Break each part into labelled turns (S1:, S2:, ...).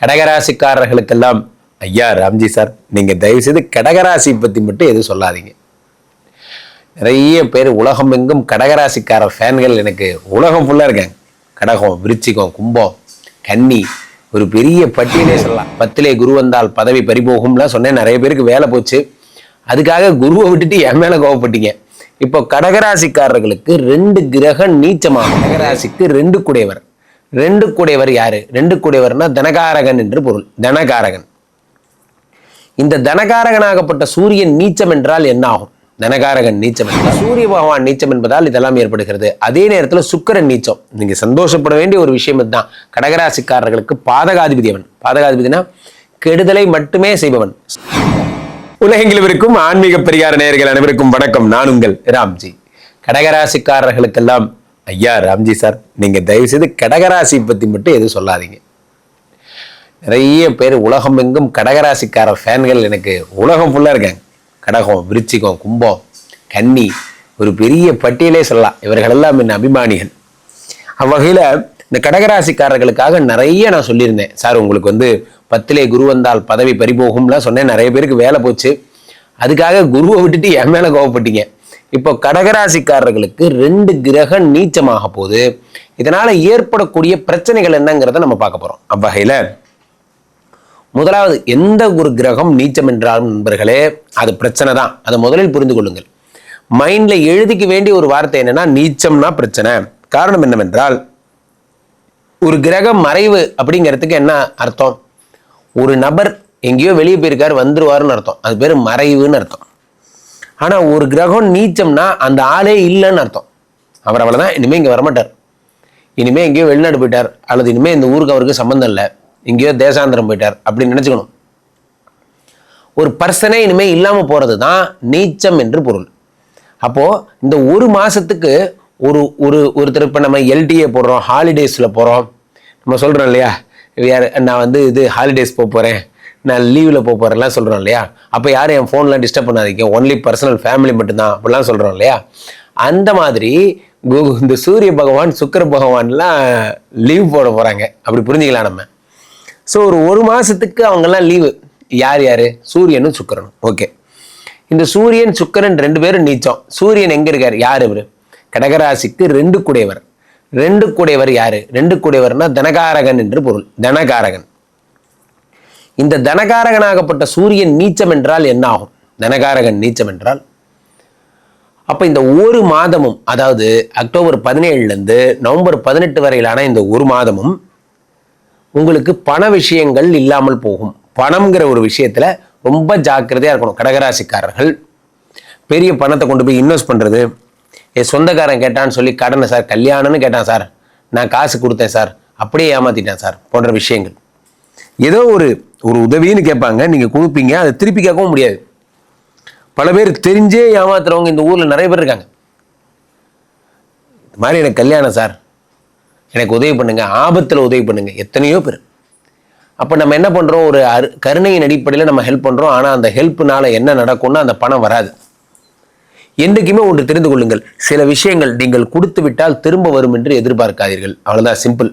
S1: கடகராசிக்காரர்களுக்கெல்லாம் ஐயா ராம்ஜி சார் நீங்கள் தயவு செய்து கடகராசி பற்றி மட்டும் எதுவும் சொல்லாதீங்க. நிறைய பேர் உலகம் எங்கும் கடகராசிக்கார ஃபேன்கள் எனக்கு உலகம் ஃபுல்லாக இருக்காங்க. கடகம் விருச்சிகம் கும்பம் கன்னி ஒரு பெரிய பட்டியலே சொல்லலாம். பத்திலே குரு வந்தால் பதவி பறிபோகும்லாம் சொன்னேன். நிறைய பேருக்கு வேலை போச்சு. அதுக்காக குருவை விட்டுட்டு என் மேலே கோவப்பட்டீங்க. இப்போ கடகராசிக்காரர்களுக்கு ரெண்டு கிரகம் நீச்சமாகும். கடகராசிக்கு ரெண்டு குடையவர். ரெண்டு கூடையவர் யாரு? ரெண்டு கூடையவர்னா தனகாரகன் என்று பொருள். தனகாரகன். இந்த தனகாரகனாகப்பட்ட சூரியன் நீச்சம் என்றால் என்ன ஆகும்? தனகாரகன் நீச்சம் என்றால் சூரிய பகவான் நீச்சம் என்பதால் இதெல்லாம் ஏற்படுகிறது. அதே நேரத்தில் சுக்கிரன் நீச்சம். நீங்க சந்தோஷப்பட வேண்டிய ஒரு விஷயம் இதுதான். கடகராசிக்காரர்களுக்கு பாதகாதிபதி அவன் பாதகாதிபதினா கெடுதலை மட்டுமே செய்பவன். உலகெங்கிலும் இருக்கும் ஆன்மீக பெரியார் நேயர்கள் அனைவருக்கும் வணக்கம். நான் உங்கள் ராம்ஜி. கடகராசிக்காரர்களுக்கெல்லாம் ஐயா ராம்ஜி சார் நீங்கள் தயவு செய்து கடகராசி பற்றி மட்டும் எதுவும் சொல்லாதீங்க. நிறைய பேர் உலகம் எங்கும் கடகராசிக்கார ஃபேன்கள் எனக்கு உலகம் ஃபுல்லாக இருக்காங்க. கடகம் விருச்சிகம் கும்பம் கன்னி ஒரு பெரிய பட்டியலே சொல்லலாம். இவர்களெல்லாம் என் அபிமானிகள். அவ்வகையில் இந்த கடகராசிக்காரர்களுக்காக நிறைய நான் சொல்லியிருந்தேன். சார் உங்களுக்கு வந்து பத்திலே குரு வந்தால் பதவி பறிபோகும்லாம் சொன்னேன். நிறைய பேருக்கு வேலை போச்சு. அதுக்காக குருவை விட்டுட்டு என் மேலே கோவப்பட்டீங்க. இப்போ கடகராசிக்காரர்களுக்கு ரெண்டு கிரகம் நீச்சமாக போகுது. இதனால ஏற்படக்கூடிய பிரச்சனைகள் என்னங்கிறத நம்ம பார்க்க போறோம். அவ்வகையில முதலாவது எந்த ஒரு கிரகம் நீச்சம் என்றாலும் நண்பர்களே அது பிரச்சனை தான். அதை முதலில் புரிந்து கொள்ளுங்கள். மைண்ட்ல எழுதிக்க வேண்டிய ஒரு வார்த்தை என்னன்னா நீச்சம்னா பிரச்சனை. காரணம் என்னவென்றால் ஒரு கிரகம் மறைவு அப்படிங்கிறதுக்கு என்ன அர்த்தம்? ஒரு நபர் எங்கேயோ வெளியே போயிருக்காரு வந்துருவாருன்னு அர்த்தம். அது பேர் மறைவுன்னு அர்த்தம். ஆனால் ஒரு கிரகம் நீச்சம்னா அந்த ஆளே இல்லைன்னு அர்த்தம். அவர் அவ்வளவுதான் இனிமேல் இங்கே வரமாட்டார். இனிமேல் எங்கேயோ வெளிநாடு போயிட்டார் அல்லது இனிமேல் இந்த ஊருக்கு அவருக்கு சம்மந்தம் இல்லை எங்கேயோ தேசாந்திரம் போயிட்டார் அப்படின்னு நினச்சிக்கணும். ஒரு பர்சனே இனிமேல் இல்லாமல் போகிறது தான் நீச்சம் என்று பொருள். அப்போது இந்த ஒரு மாதத்துக்கு ஒரு ஒரு ஒருத்தர் இப்போ நம்ம எல்டிஏ போடுறோம் ஹாலிடேஸில் போகிறோம் நம்ம சொல்கிறோம் இல்லையா யார் நான் வந்து இது ஹாலிடேஸ் போக போகிறேன் நான் லீவில் போக போறேன்லாம் சொல்கிறோம் இல்லையா? அப்போ யாரும் என் ஃபோன்லாம் டிஸ்டர்ப் பண்ணாதீங்க. ஒன்லி பர்சனல் ஃபேமிலி மட்டும்தான் அப்படிலாம் சொல்கிறோம் இல்லையா? அந்த மாதிரி இந்த சூரிய பகவான் சுக்கிர பகவான்லாம் லீவ் போட போகிறாங்க அப்படி புரிஞ்சுக்கலாம் நம்ம? ஸோ ஒரு ஒரு மாதத்துக்கு அவங்கெல்லாம் லீவு யார் யார்? சூரியனும் சுக்கிரனும். ஓகே இந்த சூரியன் சுக்கிரன் ரெண்டு பேரும் நீச்சம். சூரியன் எங்கே இருக்கார்? யார் இவர்? கடகராசிக்கு ரெண்டு குடையவர். ரெண்டு குடையவர் யார்? ரெண்டு குடையவர்னா தனகாரகன் என்று பொருள். தனகாரகன். இந்த தனகாரகனாகப்பட்ட சூரியன் நீச்சம் என்றால் என்ன ஆகும் தனகாரகன் நீச்சம் என்றால்? அப்போ இந்த ஒரு மாதமும் அதாவது அக்டோபர் பதினேழுலேருந்து நவம்பர் பதினெட்டு வரையிலான இந்த ஒரு மாதமும் உங்களுக்கு பண விஷயங்கள் இல்லாமல் போகும். பணம்ங்கிற ஒரு விஷயத்தில் ரொம்ப ஜாக்கிரதையாக இருக்கணும். கடகராசிக்காரர்கள் பெரிய பணத்தை கொண்டு போய் இன்வெஸ்ட் பண்ணுறது என் சொந்தக்காரன் கேட்டான்னு சொல்லி கடனை சார் கல்யாணம்னு கேட்டான் சார். நான் காசு கொடுத்தேன் சார். அப்படியே ஏமாத்திட்டேன் சார். போன்ற விஷயங்கள். ஏதோ ஒரு ஒரு உதவின்னு கேட்பாங்க நீங்கள் கொடுப்பீங்க அதை திருப்பி கேட்கவும் முடியாது. பல பேர் தெரிஞ்சே ஏமாத்துறவங்க இந்த ஊரில் நிறைய பேர் இருக்காங்க. இந்த மாதிரி எனக்கு கல்யாணம் சார். எனக்கு உதவி பண்ணுங்கள் ஆபத்தில் உதவி பண்ணுங்கள் எத்தனையோ பேர். அப்போ நம்ம என்ன பண்ணுறோம் ஒரு அரு கருணையின் அடிப்படையில் நம்ம ஹெல்ப் பண்ணுறோம் ஆனால் அந்த ஹெல்ப்புனால் என்ன நடக்கும்னா அந்த பணம் வராது. என்றைக்குமே ஒன்று தெரிந்து கொள்ளுங்கள் சில விஷயங்கள் நீங்கள் கொடுத்து விட்டால் திரும்ப வரும் என்று எதிர்பார்க்காதீர்கள். அவ்வளோதான் சிம்பிள்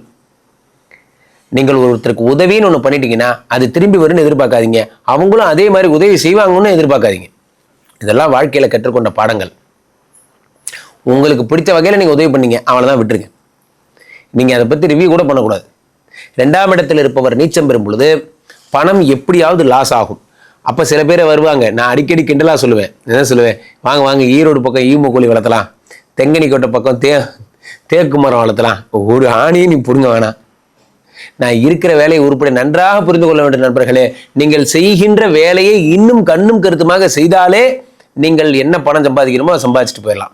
S1: நீங்கள் ஒருத்தருக்கு உதவின்னு ஒன்று பண்ணிட்டீங்கன்னா அது திரும்பி வரும்னு எதிர்பார்க்காதீங்க. அவங்களும் அதே மாதிரி உதவி செய்வாங்கன்னு எதிர்பார்க்காதீங்க. இதெல்லாம் வாழ்க்கையில் கற்றுக்கொண்ட பாடங்கள். உங்களுக்கு பிடிச்ச வகையில் நீங்கள் உதவி பண்ணீங்க தான் விட்டுருங்க. நீங்கள் அதை பற்றி ரிவ்யூ கூட பண்ணக்கூடாது. ரெண்டாம் இடத்தில் இருப்பவர் நீச்சம் பெறும் பொழுது பணம் எப்படியாவது லாஸ் ஆகும். அப்போ சில பேர் வருவாங்க நான் அடிக்கடி கிண்டலாக சொல்லுவேன். என்ன சொல்லுவேன்? வாங்க வாங்க ஈரோடு பக்கம் ஈமு கோழி வளர்த்தலாம். தெங்கனிக்கோட்டை பக்கம் தே தேக்கு மரம் வளர்த்தலாம். ஒரு ஆணியும் நீ புடுங்க வேணாம். நான் இருக்கிற வேலையை உருப்படி நன்றாக புரிந்து கொள்ள வேண்டும் நண்பர்களே. நீங்கள் செய்கின்ற வேலையை இன்னும் கண்ணும் கருத்துமாக செய்தாலே நீங்கள் என்ன பணம் சம்பாதிக்கணுமோ அதை சம்பாதிச்சுட்டு போயிடலாம்.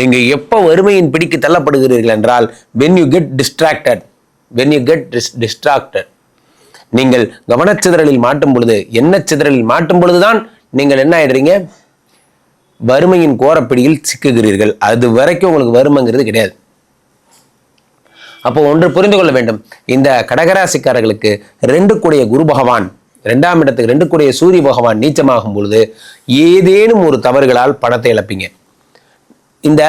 S1: நீங்கள் எப்போ வறுமையின் பிடிக்கு தள்ளப்படுகிறீர்கள் என்றால் when you get distracted when you get dis distracted நீங்கள் கவனச்சிதறலில் மாட்டும் பொழுது என்ன சிதறலில் மாட்டும் பொழுதுதான் நீங்கள் என்ன ஆயிடுறீங்க? வறுமையின் கோரப்பிடியில் சிக்குகிறீர்கள். அது வரைக்கும் உங்களுக்கு வறுமைங்கிறது கிடையாது. அப்போ ஒன்று புரிந்து கொள்ள வேண்டும். இந்த கடகராசிக்காரர்களுக்கு ரெண்டு கூடிய குரு பகவான் ரெண்டாம் இடத்துக்கு ரெண்டு கூடிய சூரிய பகவான் நீச்சமாகும் பொழுது ஏதேனும் ஒரு தவறுகளால் பணத்தை இழப்பீங்க. இந்த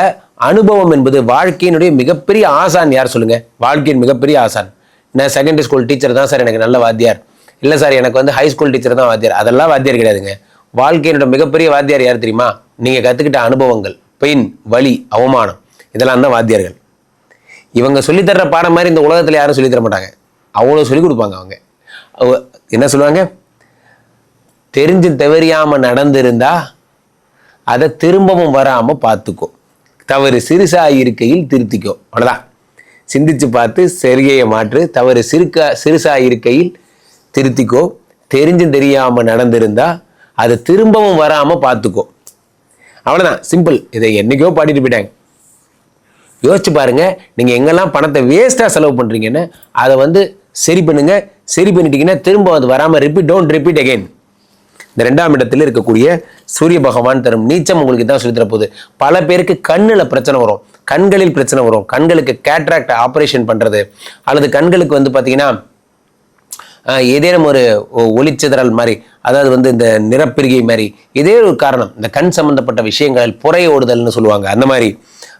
S1: அனுபவம் என்பது வாழ்க்கையினுடைய மிகப்பெரிய ஆசான் யார் சொல்லுங்க? வாழ்க்கையின் மிகப்பெரிய ஆசான். நான் செகண்டரி ஸ்கூல் டீச்சர் தான் சார் எனக்கு நல்ல வாத்தியார். இல்லை சார் எனக்கு வந்து ஹை ஸ்கூல் டீச்சர் தான் வாத்தியார். அதெல்லாம் வாத்தியார் கிடையாதுங்க. வாழ்க்கையினோட மிகப்பெரிய வாத்தியார் யார் தெரியுமா? நீங்கள் கற்றுக்கிட்ட அனுபவங்கள் பெயின் வலி அவமானம் இதெல்லாம் தான் வாத்தியார்கள். இவங்க சொல்லித்தர்ற பாடம் மாதிரி இந்த உலகத்தில் யாரும் சொல்லித்தர மாட்டாங்க. அவ்வளோ சொல்லிக் கொடுப்பாங்க அவங்க. என்ன சொல்லுவாங்க? தெரிஞ்சு தவறியாமல் நடந்திருந்தா அதை திரும்பவும் வராமல் பார்த்துக்கோ தவறு சிறுசா இருக்கையில் திருத்திக்கோ. அவ்வளோதான் சிந்திச்சு பார்த்து செருகையை மாற்று தவறு சிறுக்கா சிறுசா இருக்கையில் திருத்திக்கோ. தெரிஞ்சும் தெரியாமல் நடந்திருந்தா அதை திரும்பவும் வராமல் பார்த்துக்கோ அவ்வளோதான் சிம்பிள் இதை என்னைக்கோ பாடிட்டு போயிட்டாங்க. யோசிச்சு பாருங்கள் நீங்கள் எங்கெல்லாம் பணத்தை வேஸ்ட்டாக செலவு பண்ணுறீங்கன்னு அதை வந்து சரி பண்ணுங்கள் சரி பண்ணிட்டீங்கன்னா திரும்ப அது வராமல் ரிப்பீட் டோன்ட் ரிப்பீட் அகெயின் இந்த ரெண்டாம் இடத்துல இருக்கக்கூடிய சூரிய பகவான் தரும் நீச்சம் உங்களுக்கு தான் சொல்லித்தர போகுது பல பேருக்கு கண்ணில் பிரச்சனை வரும். கண்களில் பிரச்சனை வரும். கண்களுக்கு கேட்ராக்ட் ஆப்ரேஷன் பண்ணுறது அல்லது கண்களுக்கு வந்து பார்த்தீங்கன்னா ஏதேனும் ஒரு ஒ- ஒளிச்சிதறல் மாதிரி அதாவது வந்து இந்த நிறப்பிரிகை மாதிரி இதே ஒரு காரணம் இந்த கண் சம்மந்தப்பட்ட விஷயங்கள் புறை ஓடுதல்னு சொல்லுவாங்க. அந்த மாதிரி.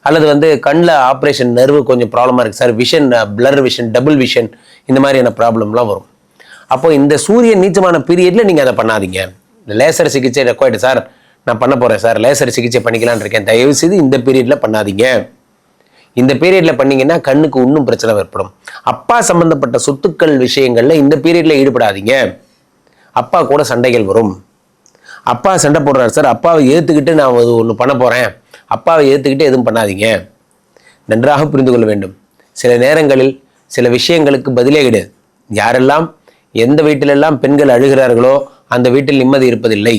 S1: அல்லது வந்து கண்ணில் ஆப்ரேஷன் நர்வு கொஞ்சம் ப்ராப்ளமாக இருக்குது sir vision blur vision double vision இந்த மாதிரியான ப்ராப்ளம்லாம் வரும். அப்போ இந்த சூரியன் நீச்சமான பீரியடில் நீங்கள் அதை பண்ணாதீங்க. இந்த லேசர் சிகிச்சை ரெக்கார்டு சார் நான் பண்ண போகிறேன் சார் லேசர் சிகிச்சை பண்ணிக்கலான்னு இருக்கேன். தயவு செய்து இந்த பீரியடில் பண்ணாதீங்க. இந்த பீரியடில் பண்ணீங்கன்னா கண்ணுக்கு இன்னும் பிரச்சனை ஏற்படும். அப்பா சம்மந்தப்பட்ட சொத்துக்கள் விஷயங்களில் இந்த பீரியடில் ஈடுபடாதீங்க. அப்பா கூட சண்டைகள் வரும். அப்பா சண்டை போடுறாரு சார் அப்பாவை ஏற்றுக்கிட்டு நான் ஒன்று பண்ண போகிறேன் அப்பாவை ஏற்றுக்கிட்டு எதுவும் பண்ணாதீங்க. நன்றாக புரிந்து கொள்ள வேண்டும். சில நேரங்களில் சில விஷயங்களுக்கு பதிலே கிடையாது யாரெல்லாம் எந்த வீட்டிலெல்லாம் பெண்கள் அழுகிறார்களோ அந்த வீட்டில் நிம்மதி இருப்பதில்லை.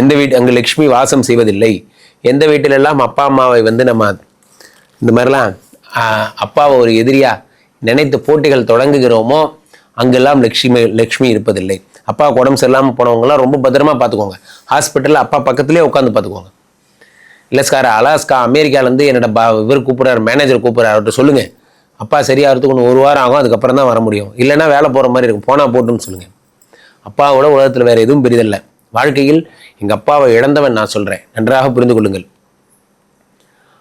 S1: எந்த வீட்டு அங்கு லக்ஷ்மி வாசம் செய்வதில்லை. எந்த வீட்டிலெல்லாம் அப்பா அம்மாவை வந்து நம்ம இந்த மாதிரிலாம் அப்பாவை ஒரு எதிரியாக நினைத்து போட்டிகள் தொடங்குகிறோமோ அங்கெல்லாம் லக்ஷ்மி லக்ஷ்மி இருப்பதில்லை. அப்பா உடம்பு சரியில்லாமல் போனவங்களாம் ரொம்ப பத்திரமா பார்த்துக்கோங்க. ஹாஸ்பிட்டலில் அப்பா பக்கத்துலேயே உட்காந்து பார்த்துக்கோங்க. இல்லை சார் அலாஸ்கா அமெரிக்காலேருந்து என்னோட பா இவர் கூப்பிட்றாரு மேனேஜர் கூப்பிட்றாரு அவர்கிட்ட சொல்லுங்க. அப்பா சரியாகிறதுக்கு ஒன்று ஒரு வாரம் ஆகும் அதுக்கப்புறம் தான் வர முடியும். இல்லைன்னா வேலை போகிற மாதிரி இருக்கும். போனால் போட்டுன்னு சொல்லுங்கள் அப்பாவோட உலகத்தில் வேறு எதுவும் பெரிதல்ல. வாழ்க்கையில் எங்கள் அப்பாவை இழந்தவன் நான் சொல்கிறேன் நன்றாக புரிந்து கொள்ளுங்கள்.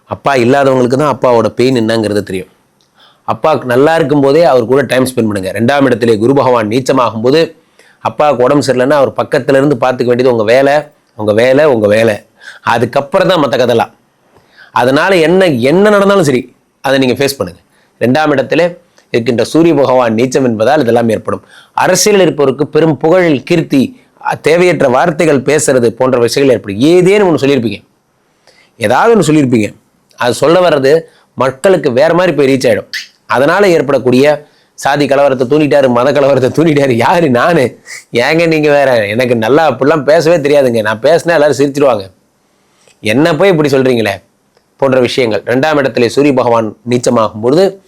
S1: அப்பா இல்லாதவங்களுக்கு தான் அப்பாவோட பெயின் என்னங்கிறது தெரியும். அப்பா நல்லா இருக்கும்போதே அவர் கூட டைம் ஸ்பெண்ட் பண்ணுங்கள் ரெண்டாம் இடத்துலேயே குரு பகவான் நீச்சமாகும் போது அப்பாவுக்கு உடம்பு சரியில்லைன்னா அவர் பக்கத்துலேருந்து பார்த்துக்க வேண்டியது உங்கள் வேலை உங்கள் வேலை உங்கள் வேலை. அதுக்கப்புறம் தான் மற்ற கதைலாம். அதனால என்ன என்ன நடந்தாலும் சரி அதை நீங்க ஃபேஸ் பண்ணுங்க. ரெண்டாம் இடத்துல இருக்கின்ற சூரிய பகவான் நீச்சம் என்பதால் இதெல்லாம் ஏற்படும். அரசியலில் இருப்பவருக்கு பெரும் புகழ் கீர்த்தி தேவையற்ற வார்த்தைகள் பேசுறது போன்ற விஷயங்கள் ஏற்படும். ஏதேன்னு ஒன்று சொல்லியிருப்பீங்க. ஏதாவது ஒன்று சொல்லியிருப்பீங்க. அது சொல்ல வர்றது மக்களுக்கு வேற மாதிரி போய் ரீச் ஆயிடும். அதனால ஏற்படக்கூடிய சாதி கலவரத்தை தூண்டிட்டாரு மத கலவரத்தை தூண்டிட்டாரு யாரு? நானு. ஏங்க நீங்க வேற? எனக்கு நல்லா அப்படிலாம் பேசவே தெரியாதுங்க. நான் பேசினா எல்லாரும் சிரிச்சிடுவாங்க என்ன போய் இப்படி சொல்கிறீங்களே போன்ற விஷயங்கள். ரெண்டாம் இடத்துல சூரிய பகவான் நீச்சமாகும் பொழுது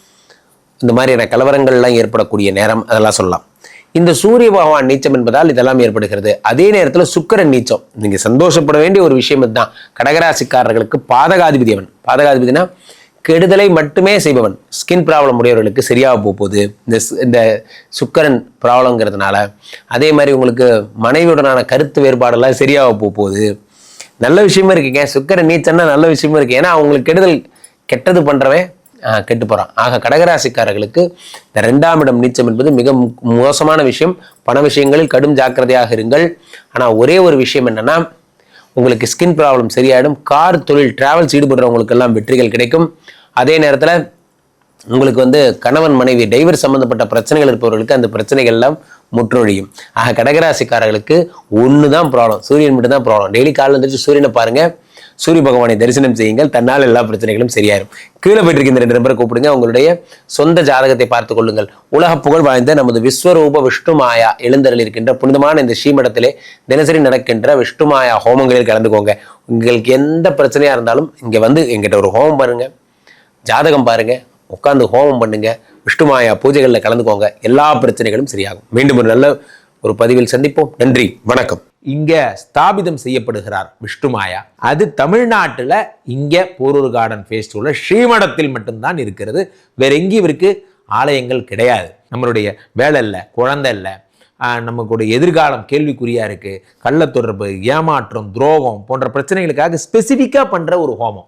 S1: இந்த மாதிரியான கலவரங்கள்லாம் ஏற்படக்கூடிய நேரம் அதெல்லாம் சொல்லலாம். இந்த சூரிய பகவான் நீச்சம் என்பதால் இதெல்லாம் ஏற்படுகிறது. அதே நேரத்தில் சுக்கரன் நீச்சம். நீங்கள் சந்தோஷப்பட வேண்டிய ஒரு விஷயம் இதுதான். கடகராசிக்காரர்களுக்கு பாதகாதிபதி அவன். பாதகாதிபதினா கெடுதலை மட்டுமே செய்பவன். ஸ்கின் ப்ராப்ளம் உடையவர்களுக்கு சரியாக போகுது. இந்த இந்த சுக்கரன் ப்ராப்ளம்ங்கிறதுனால அதே மாதிரி உங்களுக்கு மனைவியுடனான கருத்து வேறுபாடெல்லாம் சரியாக போக போகுது. நல்ல விஷயமா இருக்குங்க சுக்கர நீச்சன்னா நல்ல விஷயமா இருக்கு. ஏன்னா அவங்களுக்கு கெடுதல் கெட்டது பண்ணுறவன் கெட்டு போகிறான் ஆக கடகராசிக்காரர்களுக்கு இந்த ரெண்டாம் இடம் நீச்சம் என்பது மிக மோசமான விஷயம். பண விஷயங்களில் கடும் ஜாக்கிரதையாக இருங்கள். ஆனால் ஒரே ஒரு விஷயம் என்னன்னா உங்களுக்கு ஸ்கின் ப்ராப்ளம் சரியாயிடும். கார் தொழில் டிராவல்ஸ் ஈடுபடுறவங்களுக்கு எல்லாம் வெற்றிகள் கிடைக்கும். அதே நேரத்தில் உங்களுக்கு வந்து கணவன் மனைவி டைவர் சம்பந்தப்பட்ட பிரச்சனைகள் இருப்பவர்களுக்கு அந்த பிரச்சனைகள் எல்லாம் முற்றொழியும். ஆக கடகராசிக்காரர்களுக்கு ஒன்று தான் ப்ராப்ளம் சூரியன் மட்டும் தான் ப்ராப்ளம் டெய்லி காலையில் எழுந்திரிச்சு சூரியனை பாருங்கள் சூரிய பகவானை தரிசனம் செய்யுங்கள். தன்னால் எல்லா பிரச்சனைகளும் சரியாயிரும். கீழே போயிட்டு இருக்க இந்த ரெண்டு நம்பரை கூப்பிடுங்க. உங்களுடைய சொந்த ஜாதகத்தை பார்த்து கொள்ளுங்கள். உலக புகழ் வாய்ந்த நமது விஸ்வரூப விஷ்ணு மாயா எழுந்தருள் இருக்கின்ற புனிதமான இந்த ஸ்ரீமடத்திலே தினசரி நடக்கின்ற விஷ்ணு மாயா ஹோமங்களில் கலந்துக்கோங்க. உங்களுக்கு எந்த பிரச்சனையாக இருந்தாலும் இங்கே வந்து எங்கிட்ட ஒரு ஹோமம் பாருங்கள் ஜாதகம் பாருங்கள் உட்காந்து ஹோமம் பண்ணுங்க விஷ்ணுமாயா பூஜைகளில் கலந்துக்கோங்க எல்லா பிரச்சனைகளும் சரியாகும். மீண்டும் ஒரு நல்ல ஒரு பதிவில் சந்திப்போம். நன்றி வணக்கம்.
S2: இங்க ஸ்தாபிதம் செய்யப்படுகிறார் விஷ்ணுமாயா அது தமிழ்நாட்டில் இங்க போரூர் கார்டன் ஃபேஸ்டிவலில் ஸ்ரீமடத்தில் மட்டும்தான் இருக்கிறது. வேற எங்கேயும் இவருக்கு ஆலயங்கள் கிடையாது. நம்மளுடைய வேலை இல்லை குழந்தை இல்லை. நமக்குடைய எதிர்காலம் கேள்விக்குறியா இருக்கு. கள்ள தொடர்பு ஏமாற்றம் துரோகம் போன்ற பிரச்சனைகளுக்காக ஸ்பெசிஃபிக்காக பண்ற ஒரு ஹோமம்.